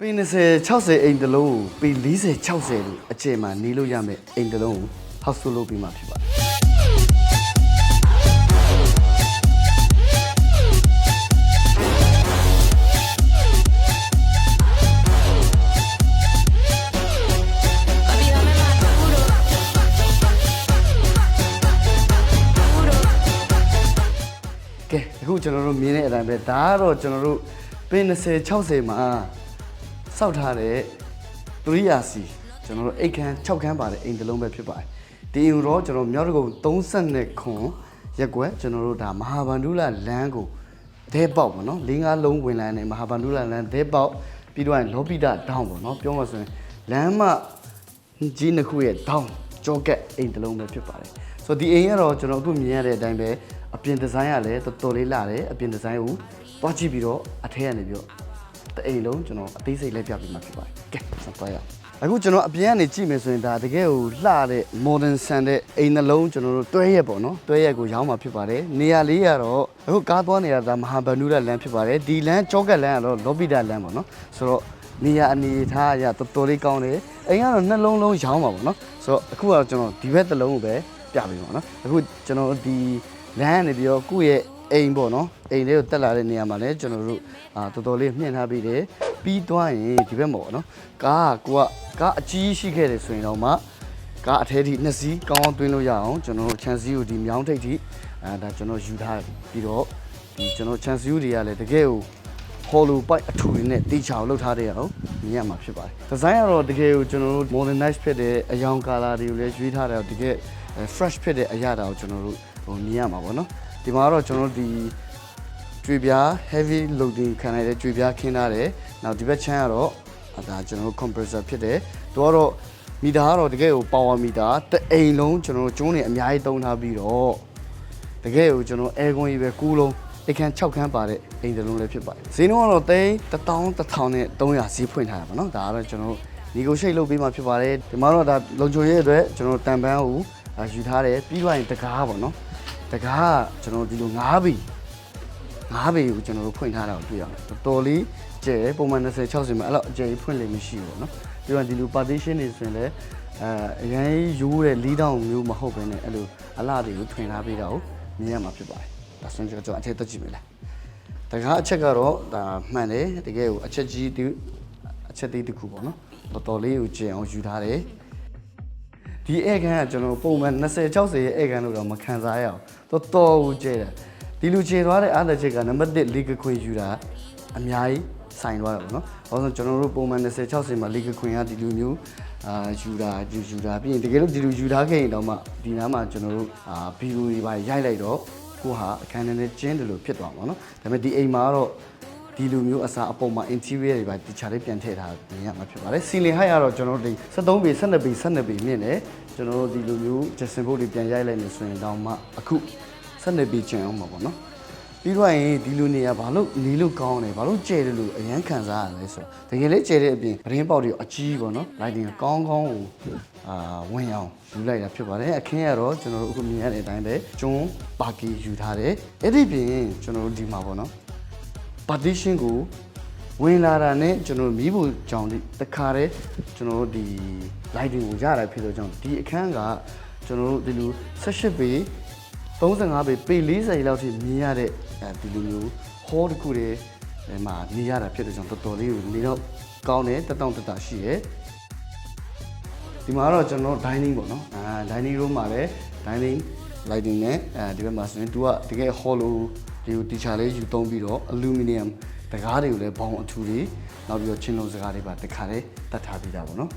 ပေ20 60အိမ်တစ်လုံးကိုပေ40 60လို့အကျယ်မှာနေလို့ရမယ်အိမ်တစ်လုံးကိုဟောက်ဆိုလုပ်ပြီးမှဖြစ်ပါတယ် Papi, dame más duro. Duro. ကဲအခုကျွန်တော်တို့မြင်တဲ့အတိုင်းပဲဒါကတော့ကျွန်တော်တို့ပေ20 60မှာ စောက်ထားတဲ့300စီကျွန်တော်တို့အိတ်ခမ်း6ခမ်းပါတဲ့အိမ်တစ်လုံးပဲဖြစ်ပါတယ်ဒီအိမ်ကိုတော့ကျွန်တော်မြောက်တကုံ30ခွန်ရက်ကွက်ကျွန်တော်တို့ဒါမဟာဗန္ဓုလလမ်းကိုဒဲပေါက်ပေါ့နော်၄၅လုံးဝင်လမ်းနဲ့မဟာဗန္ဓုလလမ်းဒဲပေါက်ပြီးတော့ရင်လောပိတဒေါင်းပေါ့နော်ပြောမှဆိုရင်လမ်းမကြီးနှစ်ခုရဲ့ဒေါင်းကြောကက်အိမ်တစ်လုံးပဲဖြစ်ပါတယ်ဆိုတော့ဒီအိမ်ကတော့ကျွန်တော်အခုမြင်ရတဲ့အတိုင်းပဲအပြင်ဒီဇိုင်းကလည်းတော်တော်လေးလာတယ်အပြင်ဒီဇိုင်းကိုတွားကြည့်ပြီးတော့အထက်ကနေပြီးတော့ တအိမ်လုံးကျွန်တော်အသေးစိတ်လိုက်ပြပေးမှာဖြစ်ပါတယ်။ကဲဆက်သွားရအောင်။အခုကျွန်တော်အပြင်ကနေကြည့်မယ်ဆိုရင်ဒါတကယ်ကိုလှတဲ့ modern ဆန်တဲ့အိမ်နှလုံးကျွန်တော်တို့တွဲရက်ပေါ့နော်။တွဲရက်ကိုရောင်းမှာဖြစ်ပါတယ်။နေရာလေးကတော့အခုကားသွားနေတာဒါမဟာဗန္ဓုရလမ်းဖြစ်ပါတယ်။ဒီလမ်းကြောကက်လမ်းကတော့လော်ပီတာလမ်းပေါ့နော်။ဆိုတော့နေရာအနေထားအရတော်တော်လေးကောင်းတယ်။အိမ်ကတော့နှလုံးလုံးရောင်းမှာပေါ့နော်။ဆိုတော့အခုကတော့ကျွန်တော်ဒီဘက်တစ်လုံးကိုပဲပြပေးပါနော်။အခုကျွန်တော်ဒီလမ်းကနေပြီးတော့ကိုယ့်ရဲ့ အိမ်ပေါ့နော်အိမ်လေးကိုတက်လာတဲ့နေရာမှာလည်းကျွန်တော်တို့အာတော်တော်လေးမြင့်ထားပြီးတယ်ပြီးသွားရင်ဒီဘက်မှာပေါ့နော်ကားကကိုကကားအကြီးရှိခဲ့တယ်ဆိုရင်တော့မှကားအထဲထိနှစ်စီးကောင်းကောင်းသွင်းလို့ရအောင်ကျွန်တော်တို့ချန်စီကိုဒီမြောင်းထိပ်ထိအဲဒါကျွန်တော်ယူထားတယ်ပြီးတော့ဒီကျွန်တော်ချန်စီကိုတွေကလည်းတကယ်ကို hollow pipe အထူတွေနဲ့တေချာကိုလှုပ်ထားတဲ့အောင်မြင်ရမှာဖြစ်ပါတယ်။ design ကတော့တကယ်ကိုကျွန်တော်တို့ modernize ဖြစ်တဲ့အယောင် color တွေကိုလည်းရွေးထားတယ်တကယ် fresh ဖြစ်တဲ့အရာတာကိုကျွန်တော်တို့ဟိုမြင်ရမှာပေါ့နော်။ ဒီမှာကတော့ကျွန်တော်တို့ဒီကြွေပြား heavy loading ခံရတဲ့ကြွေပြားခင်းထားတယ်။နောက်ဒီဘက်ချမ်းကတော့ဒါကျွန်တော်တို့ compressor ဖြစ်တယ်။သူကတော့မီတာကတော့တကယ်ကို power meter တအိမ်လုံးကျွန်တော်တို့ကျုံးနေအများကြီးတုံးထားပြီးတော့ တကယ်ကိုကျွန်တော်အဲကွန်ကြီးပဲကူးလုံးအိတ်ခမ်း6ခမ်းပါတဲ့အိမ်တစ်လုံးလည်းဖြစ်ပါတယ်ဈေးနှုန်းကတော့သိန်း1000 1000နဲ့300ဈေးဖွင့်ထားတာပါเนาะဒါကတော့ကျွန်တော်တို့ negotiate လုပ်ပေးမှဖြစ်ပါတယ်ဒီမှာတော့ဒါလုံချိုရဲ့အတွက်ကျွန်တော်တန်ပန်းကိုအာယူထားတယ်ပြီးတော့ရင်တကားပေါ့เนาะ တကားကကျွန်တော်ဒီလို9ဘီ9ဘီကိုကျွန်တော်တို့ဖွင့်ထားတာကိုတွေ့ရအောင်တော်တော်လေးကျဲပုံမှန်20 60မှာအဲ့လောက်အကျယ်ကြီးဖွင့်လို့မရှိဘူးပေါ့เนาะပြီးတော့ဒီလို partition တွေဆိုရင်လည်းအဲအရင်ရိုးတဲ့လေးတောင်မျိုးမဟုတ်ဘဲနဲ့အဲ့လိုအလှတွေကိုထွင်ထားပေးတာကိုမြင်ရမှာဖြစ်ပါတယ်ဒါဆိုရင်ကျွန်တော်အထက်တက်ကြည့်မယ်လားတကားအချက်ကတော့ဒါမှန်တယ်တကယ်ကိုအချက်ကြီးတူအချက်သေးတစ်ခုပေါ့နော်တော်တော်လေးကိုကျင်အောင်ယူထားတယ် ဒီဧကန်ကကျွန်တော်ပုံမှန်20 60ရဲ့ဧကန်လို့တော့မခံစားရအောင်တော်တော်ကိုကျဲတယ်ဒီလူချေသွားတဲ့အားတဲ့ချက်ကနံပါတ်1လီကခွင်ယူတာအများကြီးဆိုင်သွားတယ်ပေါ့နော်။ဘာလို့လဲဆိုတော့ကျွန်တော်တို့ပုံမှန်20 60မှာလီကခွင်ကဒီလူမျိုးအာယူတာယူယူတာပြီးရင်တကယ်လို့ဒီလူယူထားခဲ့ရင်တော့မှဒီနားမှာကျွန်တော်တို့အာဗီဒီယိုတွေပါရိုက်လိုက်တော့ကိုဟာအခန်းထဲနဲ့ကျင်းတယ်လို့ဖြစ်သွားမှာနော်။ဒါပေမဲ့ဒီအိမ်မှာကတော့ ဒီလူမျိုးအစားအပုံမှာ interior တွေပါတခြားလေးပြန်ထည့်ထားမြင်ရမှာဖြစ်ပါတယ်။ ceiling height ကတော့ကျွန်တော်တို့ဒီ73ပေ12ပေ12ပေမြင့်တယ်ကျွန်တော်တို့ဒီလူမျိုး Jackson Bolt တွေပြန်ရိုက်လိုက်နေဆိုရင်တော့မှအခု12ပေကျန်အောင်ပါပေါ့နော်။ပြီးတော့ရင်ဒီလူနေရဘာလို့နေလို့ကောင်းတယ်ဘာလို့ကျဲတယ်လို့အရန်ခံစားရလဲဆိုတော့တကယ်လေးကျဲတဲ့အပြင်ပရင်းပေါက်တွေအကြီးပေါ့နော် lighting ကောင်းကောင်းကိုအာဝင်အောင်ယူလိုက်တာဖြစ်ပါတယ်အခင်းကတော့ကျွန်တော်တို့အခုမြင်ရတဲ့အတိုင်းပဲကျွန်းပါကီယူထားတယ်အဲ့ဒီပြင်ကျွန်တော်တို့ဒီမှာပေါ့နော် partition ကိုဝင်လာတာနဲ့ကျွန်တော်တို့မီးဘူးကြောင်ဒီတခါတည်းကျွန်တော်တို့ဒီ lighting ကိုရတာဖြစ်လို့ကြောင့်ဒီအခန်းကကျွန်တော်တို့ဒီလို18ပေ35ပေပေ40လောက်ထိမြင်ရတဲ့အဲဒီလိုမျိုး hall တစ်ခုတည်းအဲမှာနေရတာဖြစ်တဲ့ကြောင့်တော်တော်လေးကိုနေတော့ကောင်းတယ်တက်တောင့်တက်တာရှိရဲ့ဒီမှာတော့ကျွန်တော် dining ပေါ့နော်အာ dining room မှာလည်း dining lighting နဲ့အဲဒီဘက်မှာဆိုရင်သူကတကယ် hollow ဒီကို teacher လေးယူသုံးပြီးတော့ aluminum တကားတွေကိုလည်းဘောင်အထူတွေနောက်ပြီးတော့ချင်းလုံးစကားတွေပါတခါလေးတတ်ထားပြီးတာပေါ့နော်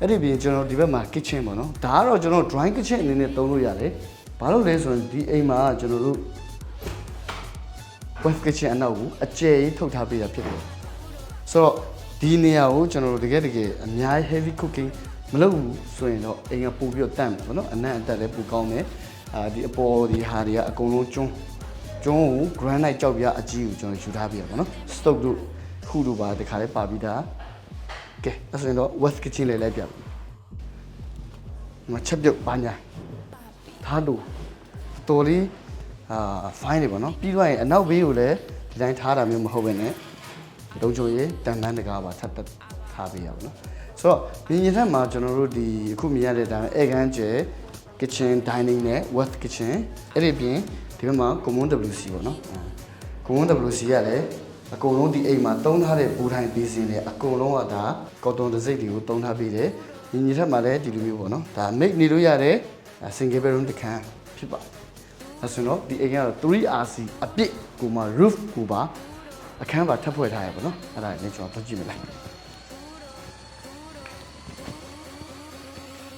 အဲ့ဒီပြင်ကျွန်တော်ဒီဘက်မှာ kitchen ပေါ့နော်ဒါကတော့ကျွန်တော် drawing kitchen အနေနဲ့သုံးလို့ရတယ်ဘာလို့လဲဆိုရင်ဒီအိမ်မှာကျွန်တော်တို့ web kitchen အနောက်ကိုအကျယ်ကြီးထုတ်ထားပေးတာဖြစ်တယ်ဆိုတော့ဒီနေရာကိုကျွန်တော်တို့တကယ်တကယ်အများကြီး heavy cooking မလုပ်ဘူးဆိုရင်တော့အိမ်ကပို့ပြီးတော့တန့်မယ်ပေါ့နော်အနံ့အတက်လည်းပိုကောင်းတယ်အာဒီအပေါ်ဒီဟာတွေကအကုန်လုံးကျွန်း ကျွန်းကို granite ကြောက်ပြအကြီးကိုကျွန်တော်ယူထားပြရပါတော့ stock တို့ခုတို့ပါဒီခါလေးပါပြီးသားကဲအဲ့ဆိုရင်တော့ west kitchen လေးလိုက်ပြပြီမချက်ပြုတ်ပါညာထားလို့တော်လေးအာ fine နေပါနော်ပြီးတော့ရင်အနောက်ဘေးကိုလည်းဒီတိုင်းထားတာမျိုးမဟုတ်ဘဲနဲ့လုံချုံရေးတန်တန်းတကားပါထပ်တက်ထားပေးရပါတော့ဆိုတော့မြင်ရင်ထက်မှာကျွန်တော်တို့ဒီအခုမြင်ရတဲ့ဒါအဲကန်းကျဲ kitchen dining နဲ့ west kitchen အဲ့ဒီပြင်ဒီဘက်မှာ common WC ပေါ့နော် common WC ရလည်းအကုန်လုံးဒီအိမ်မှာတုံးထားတဲ့ဘူထိုင်ပေးစင်းလေအကုန်လုံးကဒါကော်တွန်တစ်စိတ်တွေကိုတုံးထားပေးတယ်ညီညီထက်မှာလည်းဒီလိုမျိုးပေါ့နော်ဒါ make နေလို့ရတဲ့ single bedroom တစ်ခန်းဖြစ်ပါတယ်အဲဆိုတော့ဒီအိမ်ကတော့ 3RC အပြစ်ကိုမှ roof ကိုပါအခန်းပါထပ်ဖွဲ့ထားရပါတော့အဲ့ဒါလည်းကျွန်တော်ဖတ်ကြည့်မလား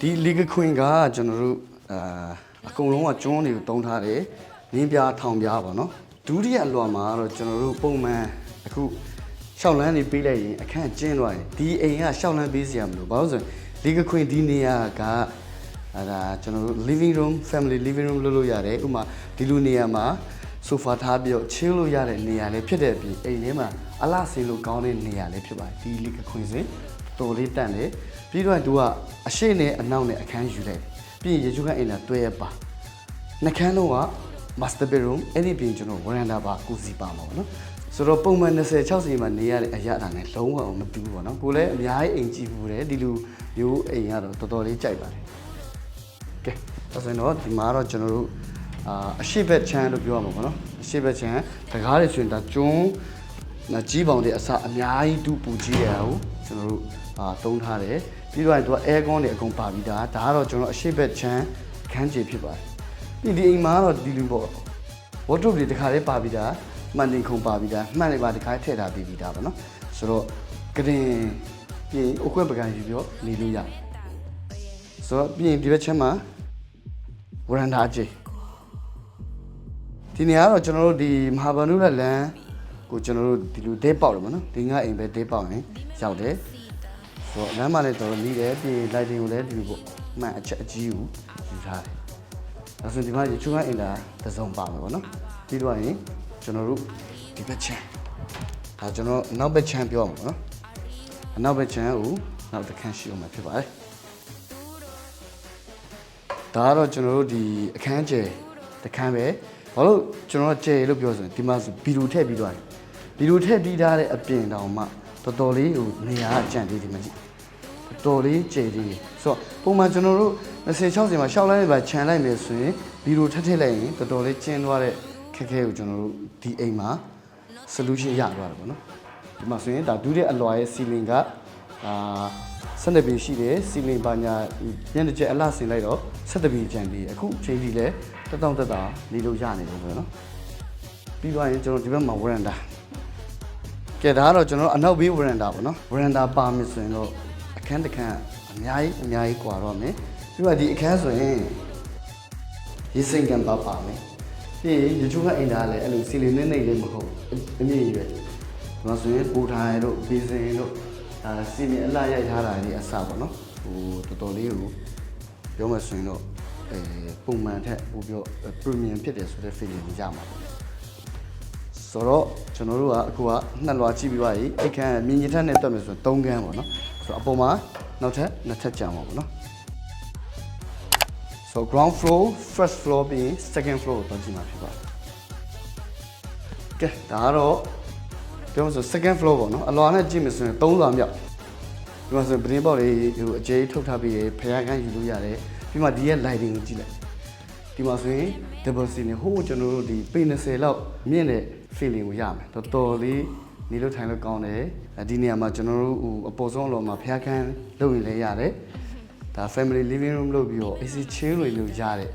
ဒီ legal queen ကကျွန်တော်တို့အာအကုန်လုံးကကျွန်းတွေကိုတုံးထားတယ်နင်းပြားထောင်ပြားပါတော့ဒုတိယလွှာမှာတော့ကျွန်တော်တို့ပုံမှန်အခုရှောက်လန်းနေပေးလိုက်ရင်အခန်းကျင်းသွားရင်ဒီအိမ်ကရှောက်လန်းပေးစရာမလိုဘာလို့ဆိုရင် legal queen ဒီနေရာကအဲဒါကျွန်တော်တို့ living room family living room လုပ်လို့ရတယ်ဥပမာဒီလိုနေရာမှာ sofa ထားပြီးတော့ chill လို့ရတဲ့နေရာလေးဖြစ်တဲ့အပြင်အိမ်ထဲမှာအလှဆင်လို့ကောင်းတဲ့နေရာလေးဖြစ်ပါတယ်ဒီ legal queen စင်တော်လေးတန့်တယ် ပြီးတော့သူကအရှိနဲ့အနောက်နဲ့အခန်းယူလိုက်တယ်ပြီးရင်ရေချိုးခန်းအိမ်လာတွဲရပါနှခမ်းတော့က master bedroom အဲ့ဒီပြင်ကျွန်တော် veranda ပါကုစီပါမှာပေါ့နော်ဆိုတော့ပုံမှန်20 60မှာနေရတဲ့အရာတာနဲ့လုံးဝမတူဘူးပေါ့နော်ကိုလည်းအများကြီးအိမ်ကြည့်ဘူးတယ်ဒီလိုမျိုးအိမ်ကတော့တော်တော်လေးကြိုက်ပါတယ်ကဲဒါဆိုရင်တော့ဒီမှာတော့ကျွန်တော်တို့အာအရှိဘက်ချမ်းလို့ပြောရမှာပေါ့နော်အရှိဘက်ချမ်းတကားတွေဆိုရင်ဒါကျွန်းနော်ကြီးပေါင်တွေအစအများကြီးတူပူကြီးရအောင်ကျွန်တော်တို့အာတုံးထားတယ် ပြီးတော့သူက air con တွေအကုန်ပါပြီးသားဒါကတော့ကျွန်တော်အရှိဘက်ချမ်းခန်းချေဖြစ်ပါတယ်ပြီးဒီအိမ်မှာကတော့ဒီလိုပေါ့ wardrobe တွေတခါလေးပါပြီးသားမှန်တင်ခုံပါပြီးသားမှန်တွေပါတခါလေးထည့်ထားပြီးပြီးသားပေါ့နော်ဆိုတော့ကရင်ပြင်အခွင့်ပကံယူပြီးတော့နေလို့ရတယ်ဆိုတော့ပြင်ဒီဘက်ချက်မှာဝရန်ဒါကြီးဒီနေရာကတော့ကျွန်တော်တို့ဒီမဟာဗန္ဓုလလန်ကိုကျွန်တော်တို့ဒီလိုဒဲပေါက်တယ်ပေါ့နော်ဒီငါအိမ်ပဲဒဲပေါက်ရင်ရောက်တယ်ဆို တော့လမ်းမလည်းတော်တော်နီးတယ်ပြင် lighting ကိုလည်းဒီလိုပေါ့အမှန်အချက်အကြီးကိုယူထားတယ်ဒါဆိုဒီမှာရေချိုးကအင်တာတစ်စုံပါမယ်ပေါ့နော်ပြီးတော့ရင်ကျွန်တော်တို့ဒီဘက်ချမ်းဒါကျွန်တော်နောက်ဘက်ချမ်းပြောမှာပေါ့နော်အနောက်ဘက်ချမ်းကိုနောက်တစ်ခန်းရှိအောင်မှာဖြစ်ပါတယ်ဒါကတော့ကျွန်တော်တို့ဒီအခန်းကျယ်တစ်ခန်းပဲဘာလို့ကျွန်တော်ကျယ်လို့ပြောဆိုရင်ဒီမှာဆိုဘီလူထည့်ပြီးတော့ဘီလူထည့်ပြီးထားတဲ့အပြင်တောင်မှတော်တော်လေးဟိုနေရာအကျန့်သေးဒီမှာကြည့် တော်လေးကြည်သေးဆိုတော့ပုံမှန်ကျွန်တော်တို့20 60မှာရှောက်လိုက်နေပါခြံလိုက်မယ်ဆိုရင်ဗီဒီယိုထပ်ထည့်လိုက်ရင်တော်တော်လေးကျင်းသွားတဲ့ခက်ခဲကိုကျွန်တော်တို့ဒီအိမ်မှာ solution ရသွားတယ်ပေါ့နော်ဒီမှာဆိုရင်ဒါဒုတဲ့အလွာရဲ့ ceiling ကအာ12ပေရှိတယ် ceiling ဘာညာညနေကျက်အလှဆင်လိုက်တော့17ပေကျန်ပြီးအခုချိန်ကြီးလဲတက်တောင့်တက်တာနေလို့ရနေတယ်ဆိုတော့နော်ပြီးသွားရင်ကျွန်တော်ဒီဘက်မှာ veranda ကဲဒါကတော့ကျွန်တော်တို့အနောက်ဘေး veranda ပေါ့နော် veranda ပါမယ်ဆိုရင်တော့ အခန်းတစ်ခန်းအများကြီးအများကြီးကွာတော့မယ်ပြီးတော့ဒီအခန်းဆိုရင်ရေစိမ်ကံပါပါမယ်ပြီးရင်ရေချိုးကအိမ်သားလည်းအဲ့လိုစီလီနေနေလေးမဟုတ်အမြင့်ရွယ်ဒီမှာဆိုရင်ပူထိုင်တို့ဘေးစင်တို့ဒါစီမီအလှရိုက်ထားတာလေးအစပေါ့နော်ဟိုတော်တော်လေးကိုပြောမှဆိုရင်တော့အဲပုံမှန်ထက်ပိုပြော premium ဖြစ်တယ်ဆိုတဲ့ feeling ကိုရမှာပေါ့ဆိုတော့ကျွန်တော်တို့ကအခုကနှစ်လွာကြည့်ပြီးပါပြီအိတ်ခမ်းမြင်ရထက်နဲ့တက်မယ်ဆိုရင်3ခန်းပေါ့နော် ဆိုတော့အပေါ်မှာနောက်ထပ်နှစ်ထပ်ကြံပါပေါ့နော်ဆိုတော့ ground floor first floor ပြီးရင် second floor ကိုတွန်းကြည့်မှာဖြစ်ပါတယ်ကဲဒါကတော့ပြောမှဆို second floor ပေါ့နော်အလွာနဲ့ကြည့်မယ်ဆိုရင်3လွာမြောက်ဒီမှာဆိုရင်ပတင်းပေါက်လေးဟိုအကျဲထုတ်ထားပြီးရဖျားခန်းယူလို့ရတယ်ပြီးမှဒီရဲ့ lighting ကိုကြည့်လိုက်ဒီမှာဆိုရင် double ceiling ဟိုးကျွန်တော်တို့ဒီပေ20လောက်မြင့်တဲ့ feeling ကိုရမယ်တော်တော်လေး နေလို့ထိုင်လို့ကောင်းတယ်အဲဒီနေရာမှာကျွန်တော်တို့ဟိုအပေါ်ဆုံးအလောမှာဖျားခန်းလုပ်ရင်လည်းရတယ်ဒါ family living room လုပ်ပြီးတော့ AC chill တွေလို့ရတဲ့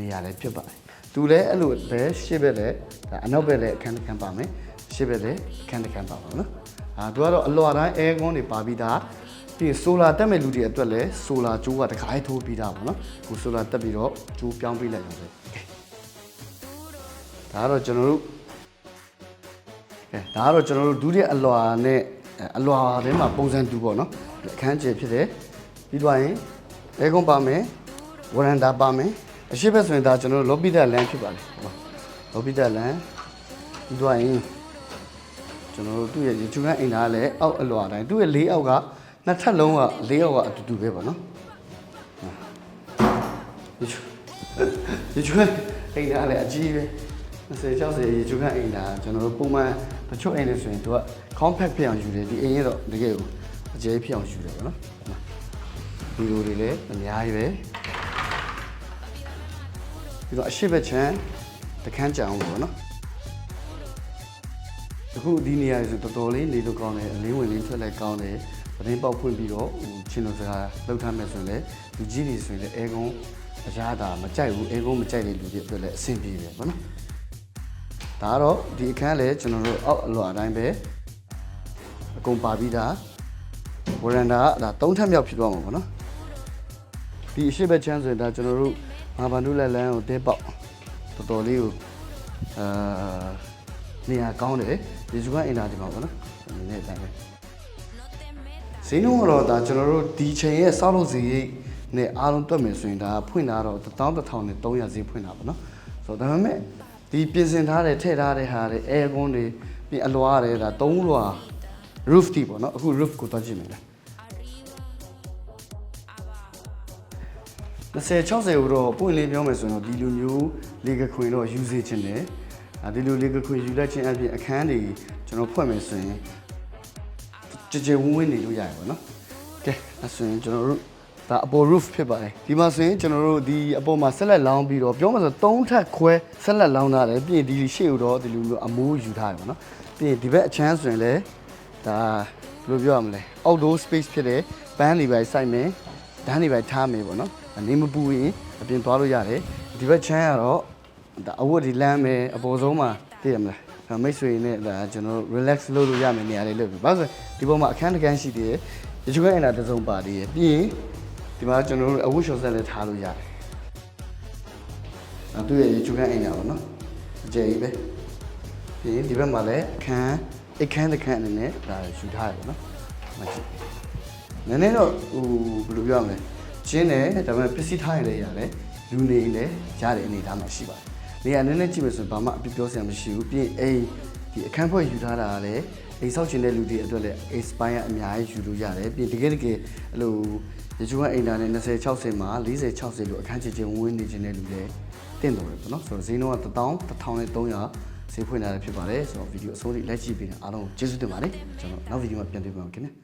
နေရာလည်းဖြစ်ပါတယ်သူလည်းအဲ့လိုပဲရှေ့ဘက်လည်းဒါအနောက်ဘက်လည်းအခန်းတစ်ခန်းပါမယ်ရှေ့ဘက်လည်းအခန်းတစ်ခန်းပါပါနော်အာသူကတော့အလွာတိုင်း air con တွေပါပြီးသားပြီးရင် solar တက်မဲ့လူတွေအတွက်လည်း solar ကြိုးကတခါထိုးပြီးသားပေါ့နော်ခု solar တက်ပြီးတော့ကြိုးပြောင်းပေးလိုက်အောင်ပဲဒါကတော့ကျွန်တော်တို့ကဲ ဒါကတော့ကျွန်တော်တို့ဒုတိယအလွာနဲ့အလွာထဲမှာပုံစံတူပေါ့နော်အခန်းကျယ်ဖြစ်တယ်ပြီးတော့ရင် air con ပါမယ် veranda ပါမယ်အရှိဘက်ဆိုရင်ဒါကျွန်တော်တို့ lobby တက်လမ်းဖြစ်ပါတယ်ဟော lobby တက်လမ်းပြီးတော့ရင်ကျွန်တော်တို့သူ့ရဲ့ရေချူခန်းအိမ်သားကလည်းအောက်အလွာတိုင်းသူ့ရဲ့လေးအောက်ကနှစ်ထပ်လုံးကလေးအောက်ကအတူတူပဲပေါ့နော်ရေချူရေချူခန်းအိမ်သားကလည်းအကြီးပဲ20 60ရေချူခန်းအိမ်သားကျွန်တော်တို့ပုံမှန်ပတ ချို့အိမ်တွေဆိုရင်သူက compact ဖြစ်အောင်ယူတယ်ဒီအိမ်ရတော့တကယ်ကိုအကျယ်ဖြစ်အောင်ယူတယ်ပေါ့နော်ဒီလိုတွေလည်းအများကြီးပဲပြီးတော့အရှိဘက်ချမ်းတခန်းကြအောင်ပေါ့နော်အခုဒီနေရာဆိုတော်တော်လေးနေလို့ကောင်းတယ်အလေးဝင်လေးထွက်လိုက်ကောင်းတယ်သတင်းပေါက်ဖွင့်ပြီးတော့ဟိုချင်းတော်စကားလောက်ထားမယ်ဆိုရင်လည်းလူကြီးတွေဆိုရင်လည်းအဲကုန်းအရာတာမကြိုက်ဘူးအဲကုန်းမကြိုက်တဲ့လူတွေအတွက်လည်းအဆင်ပြေတယ်ပေါ့နော် ဒါကတော့ဒီအခန်းလည်းကျွန်တော်တို့အောက်အလွာအတိုင်းပဲအကုန်ပါပြီးသားဝရန်ဒါကဒါ၃ထပ်မြောက်ဖြစ်သွားမှာပေါ့နော်ဒီအရှိဘက်ချမ်းဆိုရင်ဒါကျွန်တော်တို့မာဘန်ဒုလက်လန်းကိုတဲပေါက်တော်တော်လေးကိုအာနေရာကောင်းတယ်ဒီစုကအင်တာဒီမှာပေါ့နော်ဒီနေ့အတိုင်းပဲဈေးနှုန်းကတော့ဒါကျွန်တော်တို့ဒီချိန်ရဲ့စောက်လို့ဈေးနဲ့အားလုံးတွက်မယ်ဆိုရင်ဒါဖွင့်တာတော့11300နဲ့300ဈေးဖွင့်တာပေါ့နော်ဆိုတော့ဒါပေမဲ့ ဒီပြင်ဆင်ထားတဲ့ထည့်ထားတဲ့ဟာတွေအဲကွန်းတွေပြီးအလွားတွေဒါသုံးလွာ roof တီပေါ့နော်အခု roof ကိုတွားကြည့်မယ်လား20 60ကိုတော့ပွင့်လေးပြောမယ်ဆိုရင်တော့ဒီလိုမျိုးလေကခွင်တော့ယူစေချင်တယ်အဲဒီလိုလေကခွင်ယူလိုက်ခြင်းအပြင်အခန်းတွေကျွန်တော်ဖွင့်မယ်ဆိုရင်ကြကြဝင်းဝင်းနေလို့ရတယ်ပေါ့နော်ကဲအဲဆိုရင်ကျွန်တော်တို့ ဒါအပေါ် roof ဖြစ်ပါတယ်ဒီမှာဆိုရင်ကျွန်တော်တို့ဒီအပေါ်မှာဆက်လက်လောင်းပြီးတော့ပြောမှဆို၃ထပ်ခွဲဆက်လက်လောင်းထားတယ်ပြီးရင်ဒီရှေ့ကိုတော့ဒီလိုမျိုးအမိုးယူထားတယ်ပေါ့နော်ပြီးရင်ဒီဘက်အချမ်းဆိုရင်လည်းဒါဘယ်လိုပြောရမလဲ outdoor space ဖြစ်တယ်ပန်းတွေပဲစိုက်မယ်ဒန်းတွေပဲထားမယ်ပေါ့နော်အနေမပူရင်အပြင်သွားလို့ရတယ်ဒီဘက်ချမ်းကတော့ဒါအဝတ်ဒီလမ်းမယ်အပေါ်ဆုံးမှာသိရမလားဒါမိတ်ဆွေနဲ့ဒါကျွန်တော်တို့ relax လုပ်လို့ရမယ်နေရာလေးလုပ်ပြီ။ဘာလို့လဲဒီပေါ်မှာအခန်းတစ်ခန်းရှိသေးတယ်။ရချိုးကအင်တာတစ်စုံပါသေးတယ်။ပြီးရင် ဒီမှာကျွန်တော်တို့အဝတ်လျှော်ဆက်လည်းထားလို့ရတယ်။အဲသူ့ရဲ့ရချိုးကအင်တာပေါ့နော်။အကျယ်ကြီးပဲ။ပြီးရင်ဒီဘက်မှာလည်းအခန်းအခန်းတစ်ခန်းအနေနဲ့ဒါယူထားရပေါ့နော်။မကြည့်။နည်းနည်းတော့ဟိုဘယ်လိုပြောရမလဲ။ကျင်းတယ်ဒါပေမဲ့ပစ္စည်းထားရလည်းရတယ်။လူနေလည်းရတဲ့အနေအထားမှာရှိပါတယ်။နေရာနည်းနည်းကြည့်မယ်ဆိုရင်ဘာမှအပြစ်ပြောစရာမရှိဘူး။ပြီးရင်အိမ်ဒီအခန်းဖွဲ့ယူထားတာကလည်းအိမ်ဆောက်ချင်တဲ့လူတွေအတွက်လည်း A spine ကအများကြီးယူလို့ရတယ်ပြီးရင်တကယ်တကယ်အဲ့လို ရေချိုးကအိမ်တာနဲ့20 60မှာ40 60လို့အခန်းချင်ချင်ဝင်းနေခြင်းတဲ့လူတွေတင့်တော်တယ်ပေါ့နော်ဆိုတော့ဈေးနှုန်းက1000 1300ဈေးဖွင့်လာတယ်ဖြစ်ပါတယ်ဆိုတော့ဗီဒီယိုအစိုးရလိုက်ကြည့်ပေးတဲ့အားလုံးကိုကျေးဇူးတင်ပါတယ်ကျွန်တော်နောက်ဗီဒီယိုမှာပြန်တွေ့ပါမယ်ခင်ဗျာ